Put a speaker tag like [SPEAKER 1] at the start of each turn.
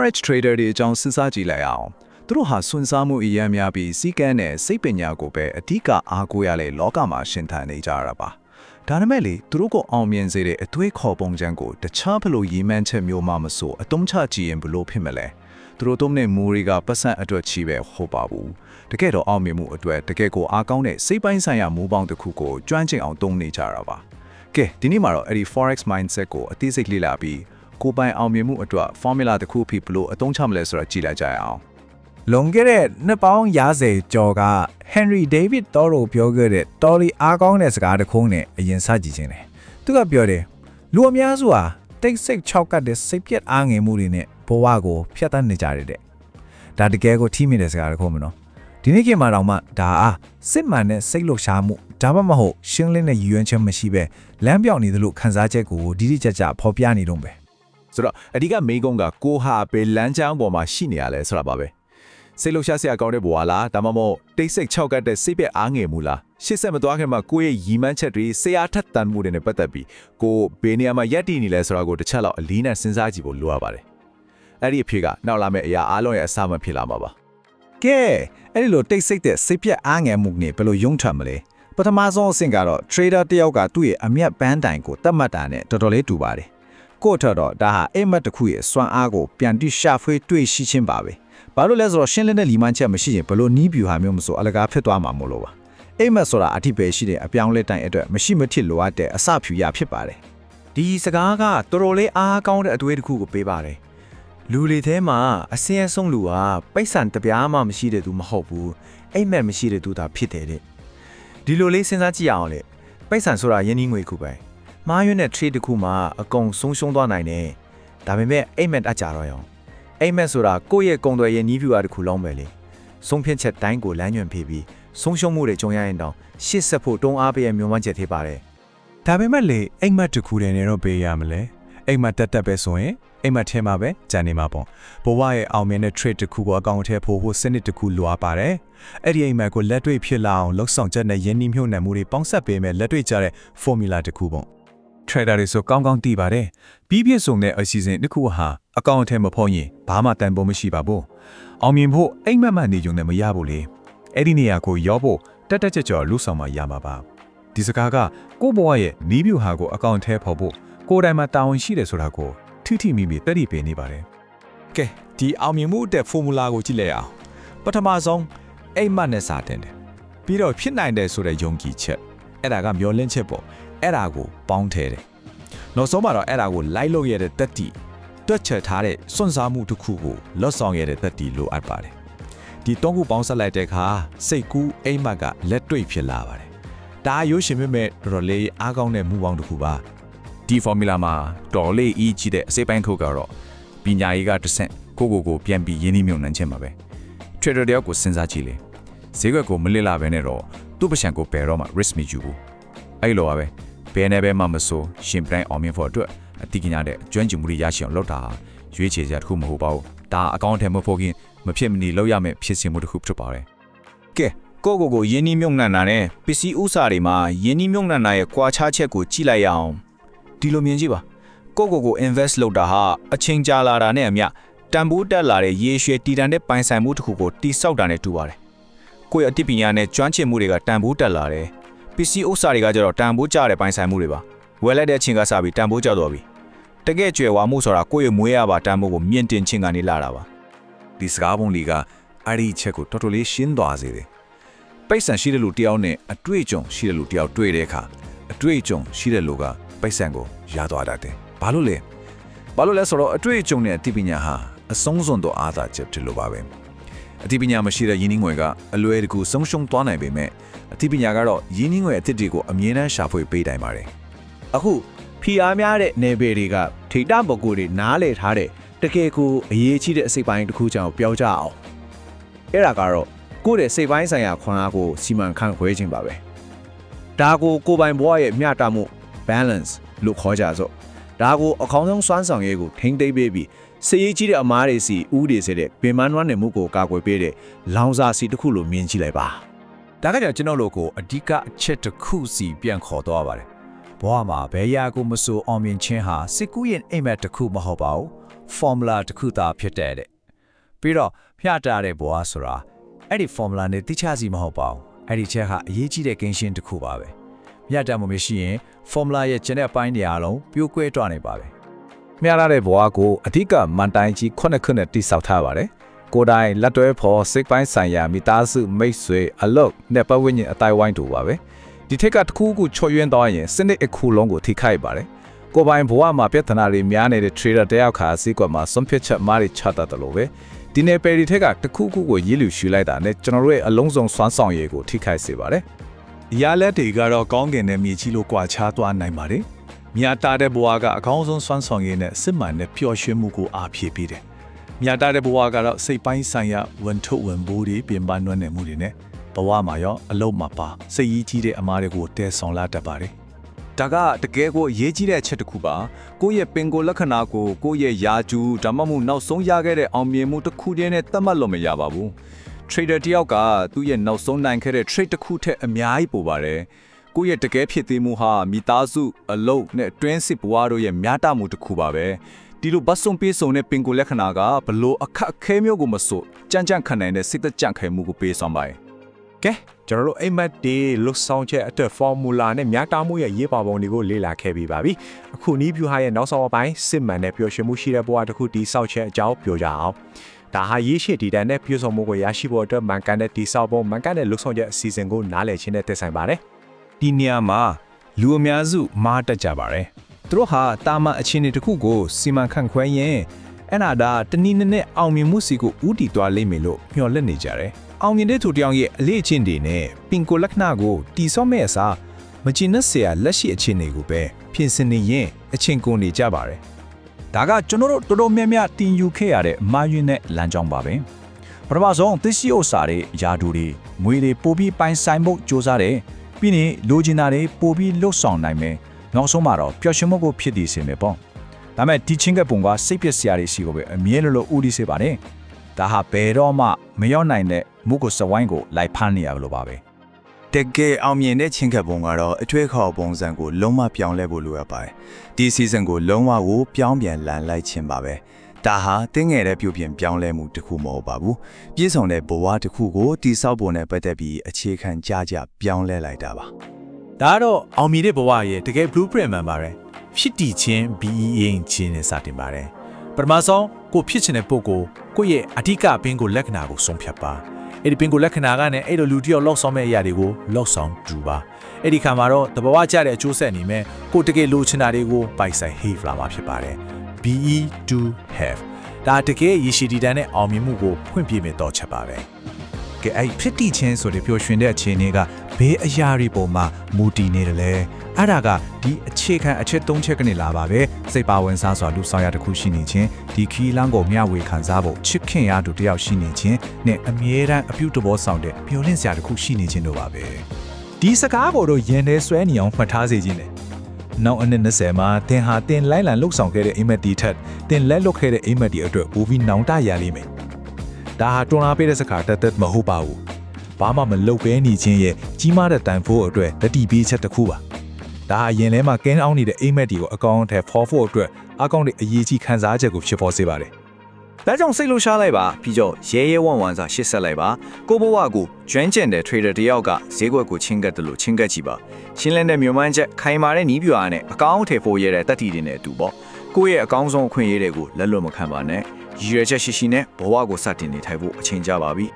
[SPEAKER 1] forex trader တွေအကြောင်းစဉ်းစားကြည့်လိုက်အောင်သူတို့ဟာစွန့်စားမှုအများများပြီးစီးကန်းနဲ့စိတ်ပညာကိုပဲအဓိကအားကိုးရလေလောကမှာရှင်သန်နေကြရတာပါဒါနမဲ့လေသူတို့ကိုအောင်မြင်စေတဲ့အသွေးခေါ်ပုံစံကိုတခြားဘလို့ရည်မှန်းချက်မျိုးမှမဆိုအတုံးချကြည့်ရင်ဘလို့ဖြစ်မလဲသူတို့တုံးတဲ့မူတွေကပတ်စံအတွက်ချီပဲဟုတ်ပါဘူးတကယ်တော့အောင်မြင်မှုအတွက်တကယ်ကိုအားကောင်းတဲ့စိတ်ပိုင်းဆိုင်ရာမူပေါင်းတစ်ခုကိုကျွမ်းကျင်အောင်သုံးနေကြတာပါကဲဒီနေ့မှာတော့အဲ့ဒီ forex mindset ကိုအသိစိတ်လေ့လာပြီး ကိုယ်ပိုင်အောင်မြင်မှုအတွက် formula တစ်ခုအဖြစ်ဘလို့အသုံးချမလဲဆိုတာကြည့်လိုက်ကြရအောင်
[SPEAKER 2] လွန်ခဲ့တဲ့နှစ်ပေါင်း90ကျော်က Henry David Thoreau ပြောခဲ့တဲ့တော်လီအားကောင်းတဲ့စကားတစ်ခုနဲ့အရင်စကြည့်ခြင်းတယ်။သူကပြောတယ်လူအများစုဟာတိတ်ဆိတ်ချောက်ကတ်တဲ့စိတ်ပြက်အားငယ်မှုတွေနဲ့ဘဝကိုဖျက်ဆီးနေကြရတဲ့။ဒါတကယ်ကိုထိမိတဲ့စကားတစ်ခုမနော်။ဒီနေ့ခေတ်မှာတော့မှဒါအားစစ်မှန်တဲ့စိတ်လှုပ်ရှားမှုဒါမှမဟုတ်ရှင်းလင်းတဲ့ရည်ရွယ်ချက်မရှိပဲလမ်းပြောင်းနေသလိုခံစားချက်ကိုဒီဒီကြကြဖော်ပြနေတော့ပဲ
[SPEAKER 1] ဆိုတော့အဓိကမေးခွန်းကကိုဟာပဲလမ်းကြောင်းပေါ်မှာရှိနေရလဲဆိုတာပါပဲစိတ်လှုပ်ရှားစရာကောင်းတဲ့ဘဝလားဒါမှမဟုတ်တိတ်ဆိတ်ချောက်ကတ်တဲ့စိတ်ပြက်အားငယ်မှုလားရှစ်ဆက်မသွားခင်မှာကိုယ့်ရဲ့ရည်မှန်းချက်တွေဆရာထက်တန်မှုတွေနဲ့ပတ်သက်ပြီးကိုဘယ်နေရာမှာယက်တည်နေလဲဆိုတာကိုတစ်ချက်လောက်အလေးနဲ့စဉ်းစားကြည့်ဖို့လိုအပ်ပါတယ်အဲ့ဒီအဖြစ်ကနောက်လာမယ့်အရာအားလုံးရဲ့အစမှဖြစ်လာမှာပါ
[SPEAKER 2] ကဲအဲ့ဒီလိုတိတ်ဆိတ်တဲ့စိတ်ပြက်အားငယ်မှုနဲ့ဘယ်လိုယုံထွက်မလဲပထမဆုံးအဆင့်ကတော့ trader တယောက်ကသူ့ရဲ့အမျက်ပန်းတိုင်ကိုတတ်မှတ်တာနဲ့တော်တော်လေးတူပါတယ် ကို့ထက်တော့ဒါဟာအိမ်မက်တစ်ခုရဲ့စွမ်းအားကိုပြန်တိရှာဖွေတွေ့ရှိခြင်းပါပဲဘာလို့လဲဆိုတော့ရှင်းလင်းတဲ့လီမန်းချက်မရှိရင်ဘယ်လိုနီးပြူဟာမျိုးမဆိုအလကားဖြစ်သွားမှာမို့လို့ပါအိမ်မက်ဆိုတာအထိပယ်ရှိတဲ့အပြောင်းလဲတိုင်အတွက်မရှိမဖြစ်လိုအပ်တဲ့အစဖြူရဖြစ်ပါတယ်
[SPEAKER 3] ဒီစကားကတော်တော်လေးအားကောင်းတဲ့အတွေ့အတစ်ခုကိုပေးပါတယ်လူတွေထဲမှာအစင်းအဆုံးလူဟာပိတ်ဆန်တပြားမှမရှိတဲ့သူမဟုတ်ဘူးအိမ်မက်မရှိတဲ့သူသာဖြစ်တယ်တဲ့ဒီလိုလေးစဉ်းစားကြည့်အောင်လေပိတ်ဆန်ဆိုတာယင်းနှီးငွေခုပဲ မှားယွင်းတဲ့ trade တစ်ခုမှာအကုန်ဆုံးရှုံးသွားနိုင်တယ်ဒါပေမဲ့အိမ်မက်အကြတော့ရောင်အိမ်မက်ဆိုတာကိုယ့်ရဲ့ကုံတွေရဲ့နီးဗျူဟာတစ်ခုလုံးပဲလေဆုံးဖြတ်ချက်တိုင်းကိုလမ်းညွှန်ဖေးပြီးဆုံးရှုံးမှုတွေကြုံရရင်တောင်ရှစ်ဆက်ဖို့တုံးအားပေးရမျှော်မှန်းချက်သေးပါတယ်
[SPEAKER 4] ဒါပေမဲ့လေအိမ်မက်တစ်ခုတည်းနဲ့တော့ပေးရမလဲအိမ်မက်တက်တက်ပဲဆိုရင်အိမ်မက်ထဲမှာပဲကြံနေမှာပေါ့ဘဝရဲ့အောင်မြင်တဲ့ trade တစ်ခုကိုအကောင့်ထဲပို့ဖို့စနစ်တစ်ခုလိုအပ်ပါတယ်အဲ့ဒီအိမ်မက်ကိုလက်တွေ့ဖြစ်လာအောင်လှုပ်ဆောင်ချက်နဲ့ယင်းနှိမ့်မြှုပ်နှံမှုတွေပေါင်းစပ်ပေးမဲ့လက်တွေ့ကြတဲ့ formula တစ်ခုပေါ့ trader တွေဆိုကောင်းကောင်းသိပါတယ်ပြီးပြည့်စုံတဲ့အစီအစဉ်တစ်ခုဟာအကောင့်ထဲမဖော်ရင်ဘာမှတန်ဖိုးမရှိပါဘူးအောင်မြင်ဖို့အိမ်မက်မှနေကြုံနဲ့မရဘူးလေအဲ့ဒီနေရာကိုရောဖို့တက်တက်ကြွကြွလှုပ်ဆောင်မှရမှာပါဒီစကားကကိုယ့်ဘဝရဲ့နီးဗျူဟာကိုအကောင့်ထဲဖော်ဖို့ကိုယ်တိုင်မှာတာဝန်ရှိတယ်ဆိုတာကိုထိထိမိမိတက်တည်ပေးနေပါတယ်
[SPEAKER 2] ကဲဒီအောင်မြင်မှုအတွက် formula ကိုကြည့်လိုက်အောင်ပထမဆုံးအိမ်မက်နဲ့စာတင်တယ်ပြီးတော့ဖြစ်နိုင်တယ်ဆိုတဲ့ယုံကြည်ချက်အဲ့ဒါကမျောလင့်ချက်ပေါ့ အဲ့ဒါကိုပေါင်းထည့်တယ်နောက်ဆုံးမှာတော့အဲ့ဒါကိုလိုက်လို့ရတဲ့တက်တီတွက်ချက်ထားတဲ့စွန့်စားမှုတစ်ခုကိုလွတ်ဆောင်ရတဲ့တက်တီလိုအပ်ပါတယ်ဒီတော့ခုပေါင်းဆက်လိုက်တဲ့အခါစိတ်ကူးအိမ်မက်ကလက်တွေ့ဖြစ်လာပါတယ်ဒါရိုးရှင်မြမဲ့တော်တော်လေးအားကောင်းတဲ့မူပေါင်းတစ်ခုပါ
[SPEAKER 5] ဒီ formula မှာတော်လေးအီးကြီးတဲ့အစိပ်ပိုင်းထုတ်ကတော့ပညာရေးကတစ်ဆင့်ကိုကိုကိုပြန်ပြီးရင်းနှီးမြှုပ်နှံခြင်းပါပဲ trader တယောက်ကိုစဉ်းစားကြည့်လေဈေးကွက်ကိုမလစ်လာဘဲနဲ့တော့သူ့ပစံကိုပယ်တော့မှ risk မယူဘူးအဲ့လိုပါပဲ ဘယ်နဲ့ပဲမှမဆိုရှင်ပြိုင်အောင်မြင်ဖို့အတွက်အတိကညာတဲ့ကျွမ်းကျင်မှုတွေရရှိအောင်လုပ်တာဟာရွေးချယ်စရာတစ်ခုမဟုတ်ပါဘူးဒါအကောင့်ထဲမဖို့ခင်မဖြစ်မနေလုပ်ရမယ့်ဖြစ်စဉ်မှုတစ်ခုဖြစ်ပါတယ်
[SPEAKER 3] ကဲကိုကိုကိုယင်းနှီးမြုံနှံတာနဲ့ပစ္စည်းဥစ္စာတွေမှာယင်းနှီးမြုံနှံတာရဲ့ကွာခြားချက်ကိုကြည့်လိုက်ရအောင်ဒီလိုမြင်ကြည့်ပါကိုကိုကို invest လုပ်တာဟာအချိန်ကြာလာတာနဲ့အမျှတန်ဖိုးတက်လာတဲ့ရေရှည်တည်တံတဲ့ပိုင်ဆိုင်မှုတစ်ခုကိုတိစောက်တာနဲ့တူပါတယ်ကိုယ့်ရဲ့အသိပညာနဲ့ကျွမ်းကျင်မှုတွေကတန်ဖိုးတက်လာတယ် ပစ္စည်းဥစ္စာတွေကကျတော့တန်ဖိုးကျတဲ့ပိုင်ဆိုင်မှုတွေပါဝယ်လိုက်တဲ့အချိန်ကစပြီးတန်ဖိုးကျတော့ပြီတကယ်ကျွယ်ဝမှုဆိုတာကိုယ့်ရဲ့မွေးရပါတန်ဖိုးကိုမြင့်တင်ခြင်းကနေလာတာပါ
[SPEAKER 1] ဒီစကားပုံလေးကအဲ့ဒီချက်ကိုတော်တော်လေးရှင်းသွားစေတယ်ပိတ်ဆန်ရှိတဲ့လူတယောက်နဲ့အတွေ့အကြုံရှိတဲ့လူတယောက်တွေ့တဲ့အခါအတွေ့အကြုံရှိတဲ့လူကပိတ်ဆန်ကိုရသွားတတ်တယ်ဘာလို့လဲဘာလို့လဲဆိုတော့အတွေ့အကြုံနဲ့အသိပညာဟာအဆုံးစွန်သောအားသာချက်ဖြစ်လို့ပါပဲ အသိပညာမရှိတဲ့ယင်းနှင်းငွေကအလွယ်တကူဆုံးရှုံးသွားနိုင်ပေမဲ့အသိပညာကတော့ယင်းနှင်းငွေအသစ်တွေကိုအမြဲတမ်းရှာဖွေပေးတိုင်းပါတယ်
[SPEAKER 6] အခုဖီအားများတဲ့နယ်ပယ်တွေကထိတာပကူတွေနားလည်ထားတဲ့တကယ်ကိုအရေးကြီးတဲ့အစိပ်ပိုင်းတစ်ခုကြောင့်ပြောကြအောင်အဲ့ဒါကတော့ကိုယ့်ရဲ့စိတ်ပိုင်းဆိုင်ရာခွန်အားကိုစီမံခန့်ခွဲခြင်းပါပဲဒါကိုကိုယ်ပိုင်ဘဝရဲ့မျှတမှု balance လို့ခေါ်ကြစို့ဒါကိုအကောင်းဆုံးစွမ်းဆောင်ရည်ကိုထိမ့်သိမ့်ပေးပြီး စည်ရေးကြီးတဲ့အမားတွေစီဥတွေစေတဲ့ပင်မနွမ်းနယ်မှုကိုကာကွယ်ပေးတဲ့လောင်စာစီတစ်ခုလိုမြင်ကြည့်လိုက်ပါ
[SPEAKER 2] ဒါကကြောင့်ကျွန်တော်တို့ကိုအဓိကအချက်တစ်ခုစီပြန်ခေါ်သွားပါတယ်ဘဝမှာဘယ်ရာကိုမဆိုအောင်မြင်ခြင်းဟာစစ်ကူးရင်အိမ်မက်တစ်ခုမဟုတ်ပါဘူး formula တစ်ခုသာဖြစ်တဲ့တဲ့ပြီးတော့မျှတတဲ့ဘဝဆိုတာအဲ့ဒီ formula နဲ့တိကျစီမဟုတ်ပါဘူးအဲ့ဒီချက်ဟာအရေးကြီးတဲ့ကင်းရှင်းတစ်ခုပါပဲမျှတမှုမရှိရင် formula ရဲ့ကျန်တဲ့အပိုင်းတွေအားလုံးပြိုးကွဲသွားနေပါပဲ
[SPEAKER 6] မျှရတဲ့ဘဝကိုအဓိကမန်တိုင်ကြီးခုနှစ်ခုနဲ့တိစောက်ထားပါတယ်။ကိုယ်တိုင်လက်တွဲဖော်စိတ်ပိုင်းဆိုင်ရာမိသားစုမိတ်ဆွေအလုပ်နဲ့ပတ်ဝန်းကျင်အတိုင်းဝိုင်းတို့ပါပဲ။ဒီထက်ကတစ်ခုခုချော်ယွင်းသွားရင်စနစ်တစ်ခုလုံးကိုထိခိုက်ပါတယ်။ကိုယ်ပိုင်ဘဝမှာပြဿနာတွေများနေတဲ့ trader တယောက်ခါအစည်းအကွက်မှာစွန့်ပစ်ချက်မားတွေချတတ်တယ်လို့ပဲဒီနယ်ပယ်ဒီထက်ကတစ်ခုခုကိုရည်လူရှူလိုက်တာနဲ့ကျွန်တော်တို့ရဲ့အလုံးစုံစွမ်းဆောင်ရည်ကိုထိခိုက်စေပါတယ်။
[SPEAKER 1] ရလက်တွေကတော့ကောင်းကင်နဲ့မြေကြီးလိုကွာခြားသွားနိုင်ပါတယ်။ မြာတာတဲ့ဘဝကအကောင်းဆုံးစွမ်းဆောင်ရည်နဲ့စစ်မှန်တဲ့ပျော်ရွှင်မှုကိုအားဖြည့်ပေးတယ်။မြာတာတဲ့ဘဝကတော့စိတ်ပိုင်းဆိုင်ရာဝန်ထုတ်ဝန်ပိုးတွေပြင်ပနွမ်းနယ်မှုတွေနဲ့ဘဝမှာရောအလုံးမှာပါစိတ်ကြီးကြီးတဲ့အမားတွေကိုတဲဆောင်လာတတ်ပါတယ်။
[SPEAKER 5] ဒါကတကယ်ကိုအရေးကြီးတဲ့အချက်တစ်ခုပါကိုယ့်ရဲ့ပင်ကိုယ်လက္ခဏာကိုကိုယ့်ရဲ့ယာကျူးဒါမှမဟုတ်နောက်ဆုံးရခဲ့တဲ့အောင်မြင်မှုတစ်ခုတည်းနဲ့သတ်မှတ်လို့မရပါဘူး trader တယောက်ကသူ့ရဲ့နောက်ဆုံးနိုင်ခဲ့တဲ့ trade တစ်ခုထက်အများကြီးပိုပါတယ် ကိုယ့်ရဲ့တကယ်ဖြစ်သေးမှုဟာမိသားစုအလုပ်နဲ့အတွင်းစစ်ဘဝတို့ရဲ့များတာမှုတစ်ခုပါပဲဒီလိုဘတ်စုံပြေးစုံတဲ့ပင်ကိုယ်လက္ခဏာကဘလို့အခက်အခဲမျိုးကိုမဆိုကြမ်းကြမ်းခံနိုင်တဲ့စိတ်သက်ကြံ့ခိုင်မှုကိုပေးဆောင်ပါတယ်
[SPEAKER 3] ကဲကျွန်တော်တို့အိမ်မက်တွေလွတ်ဆောင်ချက်အတွက် formula နဲ့မြတာမှုရဲ့ရေးပါပုံတွေကိုလေ့လာခဲ့ပြီးပါပြီအခုနီးဗျူဟာရဲ့နောက်ဆုံးအပိုင်းစစ်မှန်တဲ့ပျော်ရွှင်မှုရှိတဲ့ဘဝတစ်ခုတည်ဆောက်ချက်အကြောင်းပြောကြအောင်ဒါဟာရေးရှိတည်တဲ့နဲ့ပြည့်စုံမှုကိုရရှိဖို့အတွက်မှန်ကန်တဲ့တည်ဆောက်ပုံမှန်ကန်တဲ့လွတ်ဆောင်ချက်အစီအစဉ်ကိုနားလည်ခြင်းနဲ့သက်ဆိုင်ပါတယ်
[SPEAKER 2] ဒီနေရာမှာလူအများစုမားတက်ကြပါတယ်သူတို့ဟာတာမန်အခြေအနေတစ်ခုကိုစီမံခန့်ခွဲရင်အဲ့နာဒါတနည်းနည်းနဲ့အောင်မြင်မှုစီကိုဥတီသွားလိမ့်မယ်လို့မျှော်လင့်နေကြတယ်အောင်မြင်တဲ့သူတစ်ယောက်ရဲ့အလေးအကျင့်တွေနဲ့ပင်ကိုလက္ခဏာကိုတီဆော့မဲ့အစားမကျင်နဲ့ဆရာလက်ရှိအခြေအနေကိုပဲပြင်ဆင်နေရင်အချင်းကုန်နေကြပါတယ်
[SPEAKER 1] ဒါကကျွန်တော်တို့တော်တော်များများတင်ယူခဲ့ရတဲ့အမှားယွင်းတဲ့လမ်းကြောင်းပါပဲပထမဆုံးသစ္စည်းဥစ္စာတွေယာဒူတွေမွေတွေပို့ပြီးပိုင်ဆိုင်ဖို့စ조사တယ် ပြီးရင်လိုချင်တာတွေပို့ပြီးလွတ်ဆောင်နိုင်မယ်နောက်ဆုံးမှာတော့ပျော်ရွှင်မှုကိုဖြစ်တည်စေမယ်ပေါ့ဒါမဲ့ဒီချင်းကပုံကစိတ်ပျက်စရာတွေရှိကိုပဲအမြဲလိုလိုဥတီစေပါတယ်ဒါဟာဘယ်တော့မှမရောက်နိုင်တဲ့မုကိုစဝိုင်းကိုလိုက်ဖမ်းနေရလို့ပါပဲ
[SPEAKER 5] တကယ်အောင်မြင်တဲ့ချင်းကပ်ပုံကတော့အထွေးခေါ်ပုံစံကိုလုံးဝပြောင်းလဲဖို့လိုအပ်ပါတယ်။ဒီ season ကိုလုံးဝကိုပြောင်းပြန်လန်လိုက်ခြင်းပါပဲ။ ဒါဟာတင်းငယ်တဲ့ပြုပြင်ပြောင်းလဲမှုတစ်ခုမဟုတ်ပါဘူး။ပြည့်စုံတဲ့ဘဝတစ်ခုကိုတိဆောက်ဖို့နဲ့ပတ်သက်ပြီးအခြေခံကြကြပြောင်းလဲလိုက်တာပါ
[SPEAKER 4] ဒါကတော့အောင်မြင်တဲ့ဘဝရဲ့တကယ် blueprint မှန်ပါတယ်ဖြစ်တည်ခြင်း BEA ခြင်းနဲ့စတင်ပါတယ်ပထမဆုံးကိုဖြစ်ချင်တဲ့ပုံကိုကိုယ့်ရဲ့အဓိကပင်ကိုလက္ခဏာကိုဆုံးဖြတ်ပါအဲ့ဒီပင်ကိုလက္ခဏာကနဲ့အဲ့လိုလူတစ်ယောက်လောက်ဆောင်မဲ့အရာတွေကိုလောက်ဆောင်တူပါအဲ့ဒီခါမှာတော့တဘာဝကျတဲ့အကျိုးဆက်အနေနဲ့ကိုတကယ်လိုချင်တာတွေကိုပိုက်ဆိုင် have လာမှာဖြစ်ပါတယ် BE to have ဒါတကယ်ရရှိတည်တန်းတဲ့အောင်မြင်မှုကိုဖွင့်ပြမယ်တော့ချက်ပါပဲ
[SPEAKER 1] ကဲအဲ့ဖြစ်တည်ခြင်းဆိုတဲ့ပျော်ရွှင်တဲ့အခြေအနေကဘေးအရာတွေပေါ်မှာမူတည်နေတယ်လေအဲ့ဒါကဒီအခြေခံအချက်၃ချက်ကနေလာပါပဲစိတ်ပါဝင်စားစွာလူဆောင်ရတစ်ခုရှိနေခြင်းဒီခီးလန်းကိုမျှဝေခံစားဖို့ချစ်ခင်ရသူတစ်ယောက်ရှိနေခြင်းနဲ့အမြဲတမ်းအပြုတဘောဆောင်တဲ့မျောလင့်စရာတစ်ခုရှိနေခြင်းတို့ပါပဲ
[SPEAKER 2] ဒီစကားကိုတော့ရင်ထဲဆွဲနေအောင်မှတ်ထားစေခြင်းတယ် နောက်အနည်း20မှာတင်ဟာတင်လိုက်လံလှုပ်ဆောင်ခဲ့တဲ့အိမ်မက်တီထက်တင်လက်လွတ်ခဲ့တဲ့အိမ်မက်တီအတွက်ပိုပြီးနောင်တရလိမ့်မယ်ဒါဟာတွန်းလာပေးတဲ့စကားတသက်မဟုတ်ပါဘူးဘာမှမလုပ်ဘဲနေခြင်းရဲ့ကြီးမားတဲ့တန်ဖိုးအတွက်လက်တီပေးချက်တစ်ခုပါဒါဟာရင်ထဲမှာကင်းအောင်နေတဲ့အိမ်မက်တီကိုအကောင့်ထဲဖော်ဖို့အတွက်အကောင့်တွေအရေးကြီးခံစားချက်ကိုဖြစ်ပေါ်စေပါတယ်
[SPEAKER 5] ဒါကြောင့်စိတ်လှရှားလိုက်ပါပြီးတော့ရဲရဲဝံ့ဝံ့စွာရှစ်ဆက်လိုက်ပါကိုဘဝကိုကျွမ်းကျင်တဲ့ trader တယောက်ကဈေးကွက်ကိုချင်းကပ်တယ်လို့ချင်းကပ်ကြည့်ပါရှင်းလင်းတဲ့မြို့မှန်းချက်ခိုင်မာတဲ့နီးပြွာနဲ့အကောင့်ထေဖို့ရတဲ့တက်တီတွေနဲ့အတူပေါ့ကိုယ့်ရဲ့အကောင်းဆုံးအခွင့်အရေးတွေကိုလက်လွတ်မခံပါနဲ့ရည်ရွယ်ချက်ရှိရှိနဲ့ဘဝကိုစတင်နေထိုင်ဖို့အချိန်ကြပါပြီ